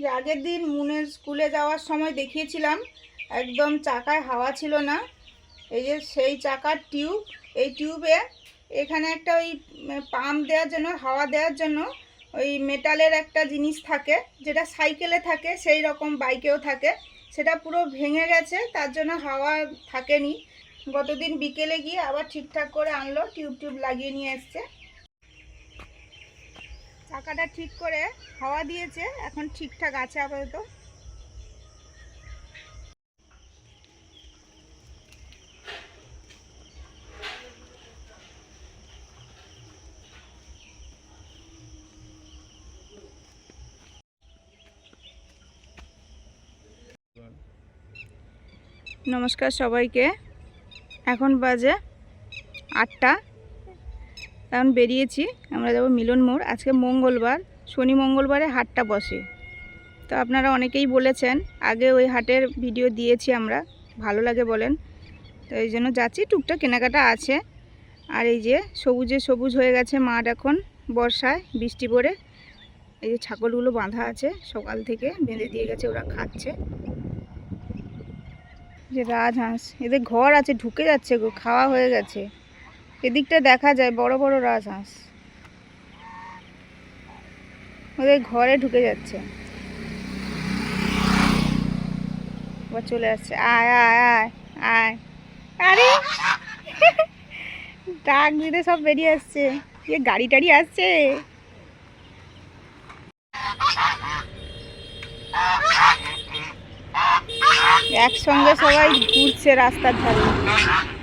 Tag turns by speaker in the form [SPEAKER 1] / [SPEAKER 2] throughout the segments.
[SPEAKER 1] যে আগের দিন মুনের স্কুলে যাওয়ার সময় দেখিয়েছিলাম, একদম চাকায় হাওয়া ছিল না। এই যে সেই চাকার টিউব, এই টিউবে এখানে একটা ওই পাম্প দেওয়ার জন্য, হাওয়া দেওয়ার জন্য ওই মেটালের একটা জিনিস থাকে, যেটা সাইকেলে থাকে, সেই রকম বাইকেও থাকে। সেটা পুরো ভেঙে গেছে, তার জন্য হাওয়া থাকেনি। গতদিন বিকেলে গিয়ে আবার ঠিকঠাক করে আনলো টিউব টিউব লাগিয়ে নিয়ে এসছে। চাকাটা ঠিক করে হাওয়া দিয়েছে এখন ঠিকঠাক আছে আপাতত। নমস্কার সবাইকে। এখন বাজে আটটা। এখন বেরিয়েছি, আমরা যাব মিলন মোড়। আজকে মঙ্গলবার, শনি মঙ্গলবারে হাটটা বসে। তো আপনারা অনেকেই বলেছেন, আগে ওই হাটের ভিডিও দিয়েছি আমরা, ভালো লাগে বলেন। তো এই জন্য যাচ্ছি, টুকটাক কেনাকাটা আছে। আর এই যে সবুজে সবুজ হয়ে গেছে মাঠ এখন, বর্ষায়, বৃষ্টি পড়ে। এই যে ছাগলগুলো বাঁধা আছে, সকাল থেকে বেঁধে দিয়ে গেছে, ওরা খাচ্ছে। যে রাজহাঁস, এদের ঘর আছে, ঢুকে যাচ্ছে গো, খাওয়া হয়ে গেছে। এদিকটা দেখা যায়, বড় বড় রাজহাঁস ওদের ঘরে ঢুকে যাচ্ছে। চলে আসছে। আয় আয় আয় আয়। আরে! ডাক দিতে সব বেরিয়ে আসছে। গাড়ি টাড়ি আসছে? একসঙ্গে সবাই ঘুরছে রাস্তার ধারে।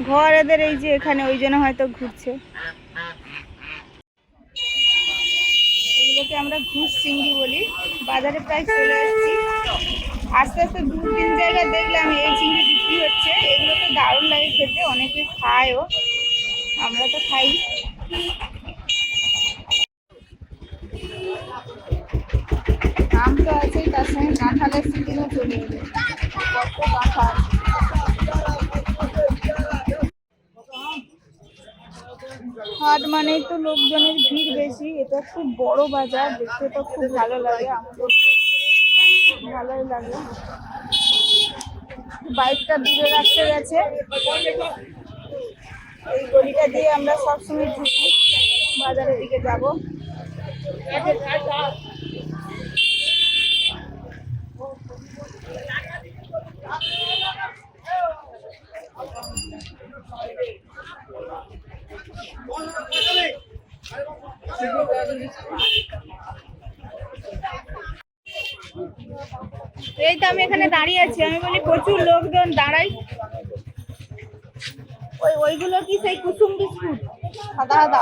[SPEAKER 1] ঘর এদের এই যে এখানে, ওই জন্য হয়তো ঘুরছে। এগুলোকে আমরা ঘুষ চিংড়ি বলি। বাজারে প্রায় চলে এসেছি। আস্তে আস্তে দু তিন জায়গায় দেখলাম, এই চিংড়ি বিক্রি হচ্ছে। এগুলো তো দারুণ লাগে খেতে, অনেকে খায়ও। আমরা তো খাই। দাম তো আছেই, তার সঙ্গে কাঁঠালের সিজনও চলে এলো। হাট মানেই তো লোকজনের ভিড় বেশি। এটা খুব বড় বাজার, দেখতে তো খুব ভালো লাগে আমাদের ভালোই লাগে। বাইকটা দূরে রাখতে গেছে। এই গলিটা দিয়ে আমরা সবসময় ঢুকি, বাজারের দিকে যাব। তো আমি এখানে দাঁড়িয়ে আছি। আমি বলি, প্রচুর লোকজন, দাঁড়াই। ওই, ওইগুলো কি সেই কুসুম বিস্কুট? সাদা সাদা।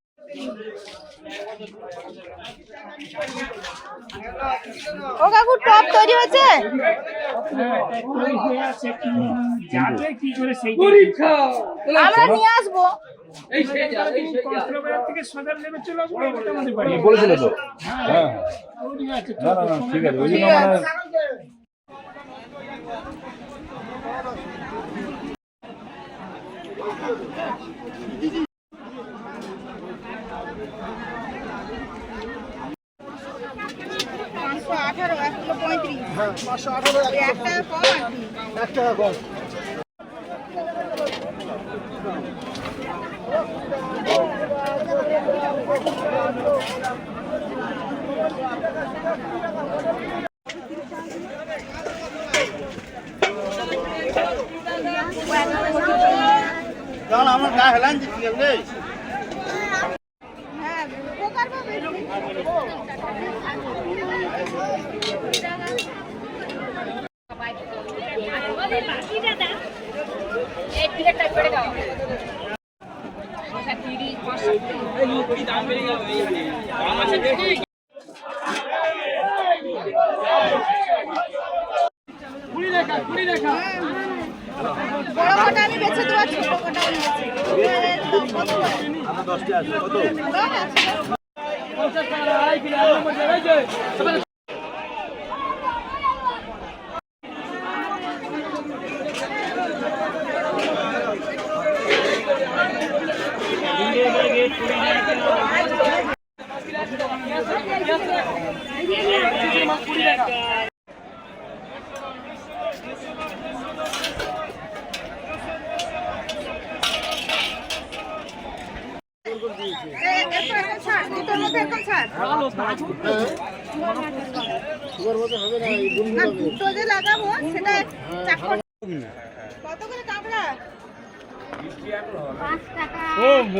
[SPEAKER 1] ও কাকু টপ তৈরি হয়েছে?
[SPEAKER 2] যাবে কি করে সেই
[SPEAKER 1] আমরা নিয়ে আসব
[SPEAKER 3] বলেছিল তো। হ্যাঁ।
[SPEAKER 2] আছে,
[SPEAKER 3] না না না ঠিক আছে। ওই জন্য
[SPEAKER 1] ঠিক
[SPEAKER 3] মানে
[SPEAKER 1] আছে। পাঁচশো আঠারো এক কিলো পঁয়ত্রিশ
[SPEAKER 4] হ্যাঁ পাঁচশো আঠারো
[SPEAKER 1] ওই এক টাকা কম আর কি
[SPEAKER 4] এক টাকা কম আমার গায়ে হেলান দিচ্ছি
[SPEAKER 1] হ্যাঁ উপকার পাবে বড় কটা আমি বেছে দেবো ছোট কটা আমি বেছে কত করে? দাও, একশো টাকা। এ- এরপর এখন ছাড়, দুটোর মধ্যে এখন ছাড়। না, দুটো যে লাগাবো সেটা কত করে কাঁকড়া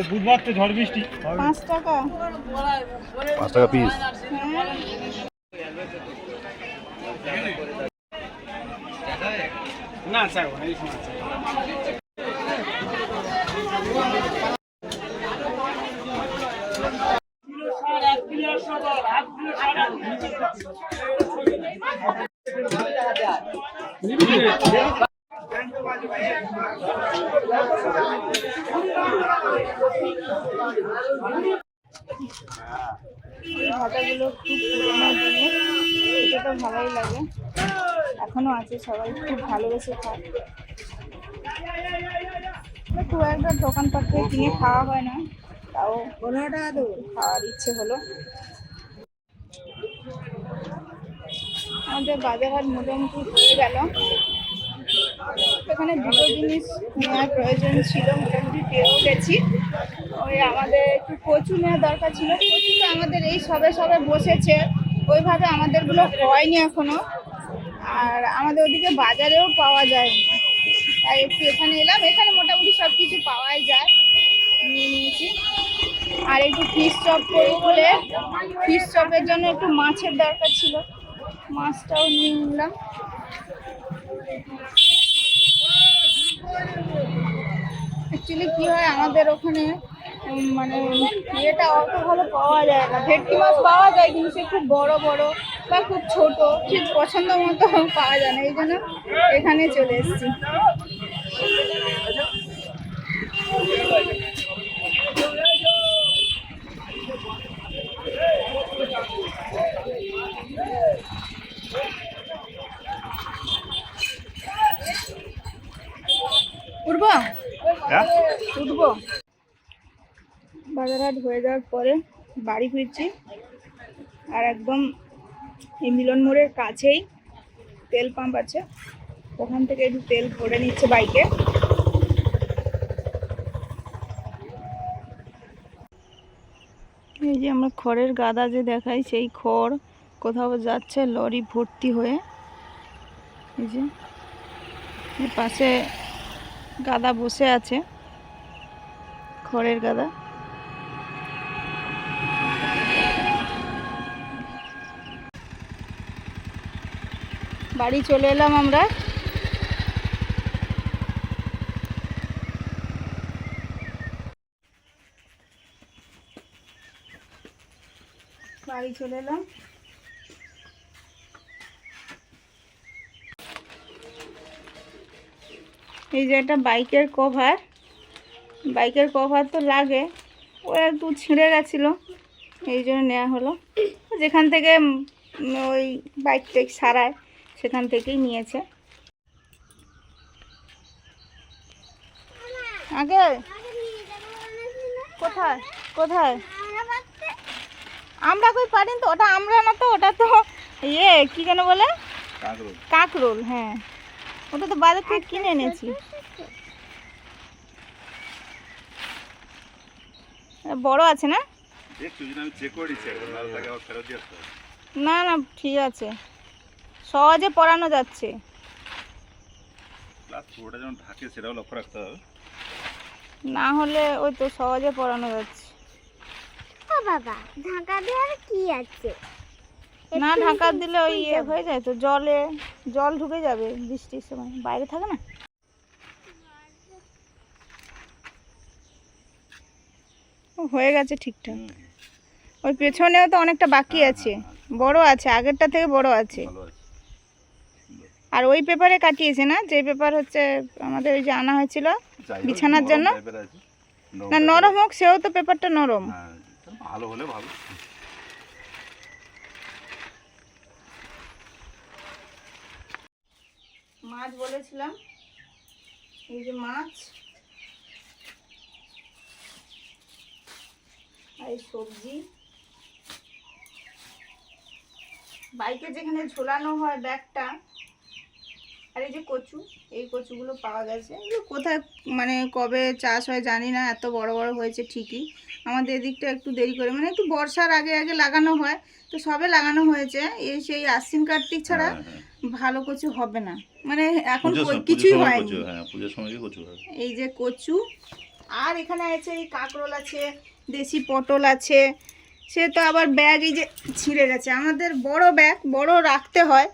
[SPEAKER 2] বুধবার তো ঝড় বৃষ্টি
[SPEAKER 1] পাঁচ টাকা
[SPEAKER 3] পাঁচ টাকা পিস
[SPEAKER 2] না স্যার
[SPEAKER 1] এই খুব পুরোনো ভালোই লাগে এখনও আছে সবাই খুব ভালোবেসে খায় খুব একটা দোকানপাট থেকে কিনে খাওয়া হয় না তাও খাওয়ার ইচ্ছে হলো আমাদের বাজার মোটামুটি হয়ে গেল। এখানে দুটো জিনিস নেওয়ার প্রয়োজন ছিল, মোটামুটি পেয়েও গেছি। ওই আমাদের একটু কচু নেওয়ার দরকার ছিল। কচু তো আমাদের এই সবে সবে বসেছে, ওইভাবে আমাদেরগুলো হয়নি এখনও। আর আমাদের ওদিকে বাজারেও পাওয়া যায় তাই একটু এখানে এলাম, এখানে মোটামুটি সব কিছু পাওয়াই যায়। নিয়ে নিয়েছি। আর একটু ফিশ চপ করব বলে ফিশ চপের জন্য একটু মাছের দরকার ছিল। মাছটাও নিয়ে নিলাম। অ্যাকচুয়ালি কি হয়, আমাদের ওখানে মানে ইয়েটা অত ভালো পাওয়া যায় না। ভেটকি মাছ পাওয়া যায়, কিন্তু সে খুব বড় বড় বা খুব ছোট। ঠিক পছন্দ মতো পাওয়া যায় না, এই জন্য এখানে চলে এসেছি। হয়ে যাওয়ার পরে বাড়ি ফিরছি। আর একদম এই মিলন মোড়ের কাছেই তেল পাম্প আছে। ওখান থেকে একটু তেল ভরে নিচ্ছে বাইকে। এই যে আমরা খড়ের গাদা যে দেখাই, সেই খড় কোথাও যাচ্ছে লরি ভর্তি হয়ে। এই যে পাশে গাদা বসে আছে। খড়ের গাদা। বাড়ি চলে এলাম আমরা। বাড়ি চলে এলাম। এই যে একটা বাইকের কভার। বাইকের কভার তো লাগে, ও একটু ছিঁড়ে গেছিল, এই জন্য নেওয়া হলো। যেখান থেকে ওই বাইক টাইক সারায়। সেখান থেকেই নিয়েছে। আগে কোথায়? কোথায়? আমরা কই পারি তো? ওটা আমরা না তো? ওটা তো ইয়ে কি যেন বলে? কাকরোল। হ্যাঁ। ওটা তো বাজার থেকে কিনে এনেছি। বড় আছে না? না না ঠিক আছে। সহজে পড়ানো যাচ্ছে।
[SPEAKER 3] প্লাস পুরোটা যেমন ঢাকে সেটাও লক্ষ্য রাখতে হবে।
[SPEAKER 1] না হলে ওই তো সহজে পড়ানো যাচ্ছে।
[SPEAKER 5] ও বাবা ঢাকা দেওয়ার কি আছে?
[SPEAKER 1] না ঢাকা দিলে ওই ইয়ে হয়ে যায় তো জলে জল ঢুকে যাবে বৃষ্টির সময়। বাইরে থাকে না? হয়ে গেছে ঠিকঠাক। ওই পেছনেও তো অনেকটা বাকি আছে। বড় আছে আগেরটা থেকে বড় আছে। আর ওই পেপারে কাটিয়েছে না? যে পেপার হচ্ছে আমাদের ওই যে আনা হয়েছিল বিছানার জন্য? না নরম হোক সেও তো পেপারটা নরম।
[SPEAKER 3] হ্যাঁ, ভালো হলে ভালো।
[SPEAKER 1] মাছ বলেছিলাম। এই যে মাছ। আর এই সবজি। বাইকে যেখানে ঝোলানো হয় ব্যাগটা আর এই যে কচু এই কচুগুলো পাওয়া গেছে। এগুলো কোথায় মানে কবে চাষ হয় জানি না এত বড় বড় হয়েছে ঠিকই। আমাদের এদিকটা একটু দেরি করে মানে একটু বর্ষার আগে আগে লাগানো হয় তো সবে লাগানো হয়েছে। এই সেই আশ্বিন কার্তিক ছাড়া
[SPEAKER 3] হ্যাঁ, হ্যাঁ।
[SPEAKER 1] ভালো কচু হবে না। মানে এখন কিছুই হয়নি।
[SPEAKER 3] হ্যাঁ হয়।
[SPEAKER 1] এই যে কচু আর এখানে আছে এই কাঁকরোল আছে দেশি পটল আছে সে তো আবার ব্যাগ এই যে ছিঁড়ে গেছে। আমাদের বড় ব্যাগ বড় রাখতে হয়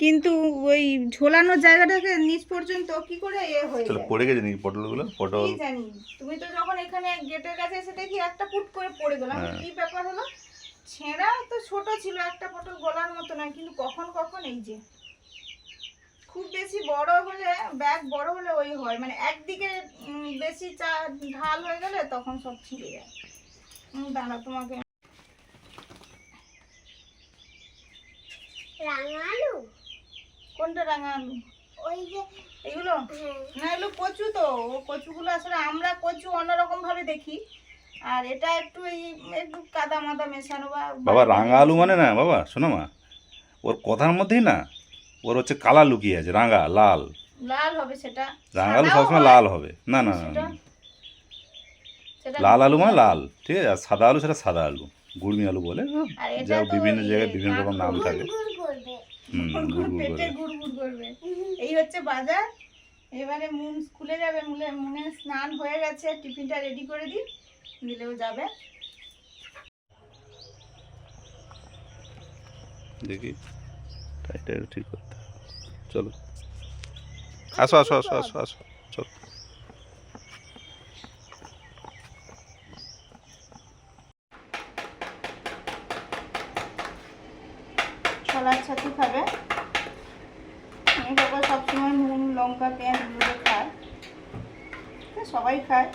[SPEAKER 1] কিন্তু ওই ঝোলানোর জায়গাটাকে নিচ পর্যন্ত কি করে এ হয়ে
[SPEAKER 3] চলো
[SPEAKER 1] যায়?
[SPEAKER 3] পড়ে গেছে নাকি পটলগুলো? পটল
[SPEAKER 1] জানি? তুমি তো যখন এখানে গেটের কাছে এসে দেখি একটা ফুট করে পড়ে গেলাম
[SPEAKER 3] হ্যাঁ।
[SPEAKER 1] কি ব্যাপার হলো? ছেঁড়া তো ছোট ছিল একটা পটল গলার মতো নয় কিন্তু কখন কখন এই যে খুব বেশি বড় হলে ব্যাগ বড় হলে ওই হয়। মানে একদিকে বেশি চা ঢাল হয়ে গেলে তখন সব ছিঁড়ে যায়। দাঁড়া তোমাকে।
[SPEAKER 5] রাঙা আলু
[SPEAKER 1] কোনটা রাঙা আলু
[SPEAKER 5] ওই যে
[SPEAKER 1] এগুলো?
[SPEAKER 5] হ্যাঁ।
[SPEAKER 1] না এগুলো কচু তো। ও কচুগুলো আসলে আমরা কচু অন্যরকম ভাবে দেখি। আর এটা একটু এই একটু কাদা মাদা মেশানো বা
[SPEAKER 3] বাবা রাঙা আলু মানে না বাবা শোনো মা। ওর কথার মধ্যেই না ওর হচ্ছে কালা লুকিয়ে আছে রাঙা লাল।
[SPEAKER 1] লাল হবে সেটা।
[SPEAKER 3] রাঙা আলু সবসময় লাল হবে। না না না, না লাল আলু মানে লাল ঠিক আছে? আর সাদা আলু সেটা সাদা আলু। গুড়মি আলু বলে
[SPEAKER 1] আর
[SPEAKER 3] যা বিভিন্ন জায়গায় বিভিন্ন রকম নাম। থাকে
[SPEAKER 5] গুড় করবে
[SPEAKER 3] হুম গুড় গুড়
[SPEAKER 1] পেটে
[SPEAKER 3] করে
[SPEAKER 1] গুড় গুড় করবে। এই হচ্ছে বাজার। এবারে মুন স্কুলে যাবে মুলে মুনে স্নান হয়ে গেছে টিফিনটা রেডি করে দিই দিলেও যাবে।
[SPEAKER 3] দেখি ঠিক করতে। চলো। আসো আসো আসো আসো আসো চলো
[SPEAKER 1] ছোলার ছাতু খাবে আমি বাবা সবসময় নুন লঙ্কা পেঁয়াজগুলো খায় তো সবাই খায়।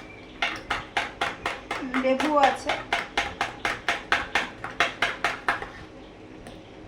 [SPEAKER 1] লেবু আছে।